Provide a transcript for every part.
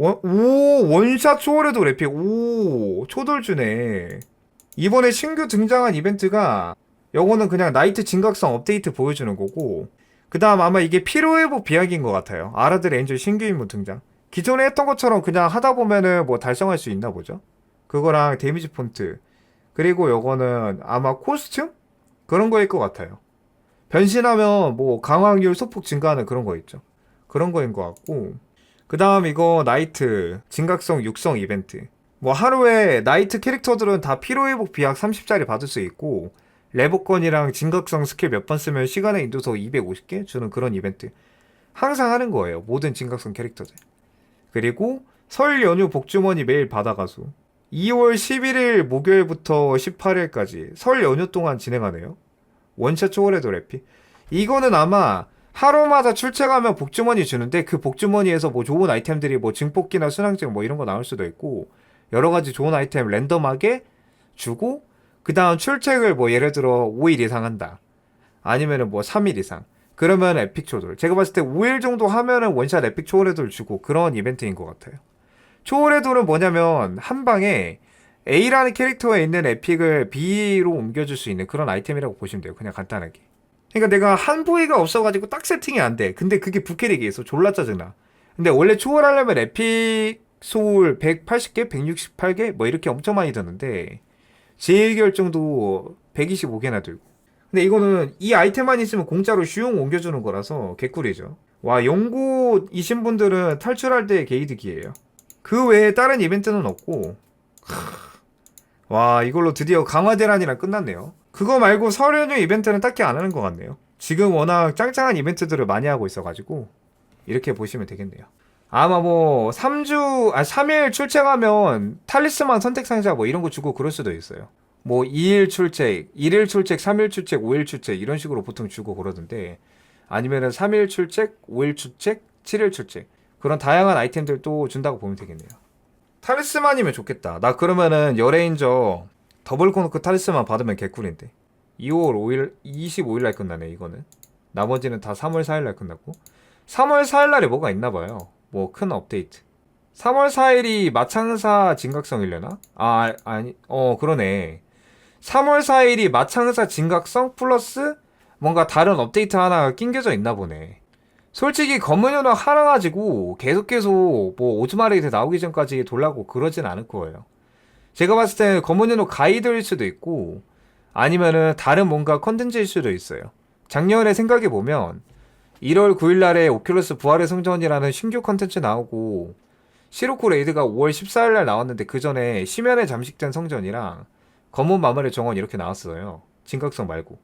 원, 오 원샷 초월에도 래픽 오 초돌주네. 이번에 신규 등장한 이벤트가 요거는 그냥 나이트 진각성 업데이트 보여주는 거고 그 다음 아마 이게 피로회복 비약인 것 같아요. 아라들 엔젤 신규 인물 등장. 기존에 했던 것처럼 그냥 하다 보면은 뭐 달성할 수 있나 보죠? 그거랑 데미지 폰트. 그리고 요거는 아마 코스튬? 그런 거일 것 같아요. 변신하면 뭐 강화률 소폭 증가하는 그런 거 있죠. 그런 거인 것 같고 그 다음 이거 나이트 진각성 육성 이벤트. 뭐 하루에 나이트 캐릭터들은 다 피로회복 비약 30짜리 받을 수 있고 레버건이랑 진각성 스킬 몇 번 쓰면 시간의 인도서 250개? 주는 그런 이벤트. 항상 하는 거예요 모든 진각성 캐릭터들. 그리고 설 연휴 복주머니 매일 받아가수 2월 11일 목요일부터 18일까지 설 연휴 동안 진행하네요. 원샷 초월에도 래피. 이거는 아마 하루마다 출첵하면 복주머니 주는데 그 복주머니에서 뭐 좋은 아이템들이 뭐 증폭기나 순항증 뭐 이런 거 나올 수도 있고 여러 가지 좋은 아이템 랜덤하게 주고 그 다음 출첵을 뭐 예를 들어 5일 이상 한다. 아니면은 뭐 3일 이상. 그러면 에픽 초돌 제가 봤을 때 5일 정도 하면은 원샷 에픽 초월해돌 주고 그런 이벤트인 것 같아요. 초월해돌은 뭐냐면 한 방에 A라는 캐릭터에 있는 에픽을 B로 옮겨줄 수 있는 그런 아이템이라고 보시면 돼요. 그냥 간단하게 그러니까 내가 한 부위가 없어가지고 딱 세팅이 안 돼. 근데 그게 부캐릭이 있어. 졸라 짜증나. 근데 원래 초월하려면 에픽 소울 180개, 168개 뭐 이렇게 엄청 많이 드는데 제일 결정도 125개나 들고. 근데 이거는 이 아이템만 있으면 공짜로 쉬용 옮겨주는 거라서 개꿀이죠. 와 연구이신 분들은 탈출할 때 게이득이에요. 그 외에 다른 이벤트는 없고 하... 와 이걸로 드디어 강화 대란이랑 끝났네요. 그거 말고 설 연휴 이벤트는 딱히 안 하는 것 같네요. 지금 워낙 짱짱한 이벤트들을 많이 하고 있어가지고 이렇게 보시면 되겠네요. 아마 뭐 3주, 아 3일 출첵하면 탈리스만 선택 상자 뭐 이런 거 주고 그럴 수도 있어요. 뭐 2일 출첵, 1일 출첵, 3일 출첵, 5일 출첵 이런 식으로 보통 주고 그러던데 아니면은 3일 출첵, 5일 출첵, 7일 출첵 그런 다양한 아이템들 또 준다고 보면 되겠네요. 탈리스만이면 좋겠다. 나 그러면은 열애인저 더블 코노크 탈리스만 받으면 개꿀인데. 2월 5일 25일 날 끝나네 이거는. 나머지는 다 3월 4일 날 끝났고. 3월 4일 날에 뭐가 있나 봐요. 뭐 큰 업데이트. 3월 4일이 마창사 진각성이려나? 아 아니 어 그러네. 3월 4일이 마창사 진각성 플러스 뭔가 다른 업데이트 하나가 낑겨져 있나 보네. 솔직히 검은 연화 하나 가지고 계속 계속 뭐 오즈마레이드 나오기 전까지 돌라고 그러진 않을 거예요 제가 봤을 때 검은 연호 가이드일 수도 있고 아니면은 다른 뭔가 컨텐츠일 수도 있어요. 작년에 생각해 보면 1월 9일 날에 오큘러스 부활의 성전이라는 신규 컨텐츠 나오고 시로코 레이드가 5월 14일 날 나왔는데 그 전에 심연에 잠식된 성전이랑 검은 마물의 정원 이렇게 나왔어요. 진각성 말고.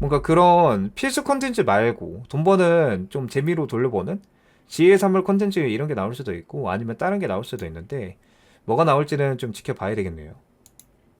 뭔가 그런 필수 컨텐츠 말고 돈 버는 좀 재미로 돌려보는 지혜 산물 컨텐츠 이런 게 나올 수도 있고 아니면 다른 게 나올 수도 있는데 뭐가 나올지는 좀 지켜봐야 되겠네요.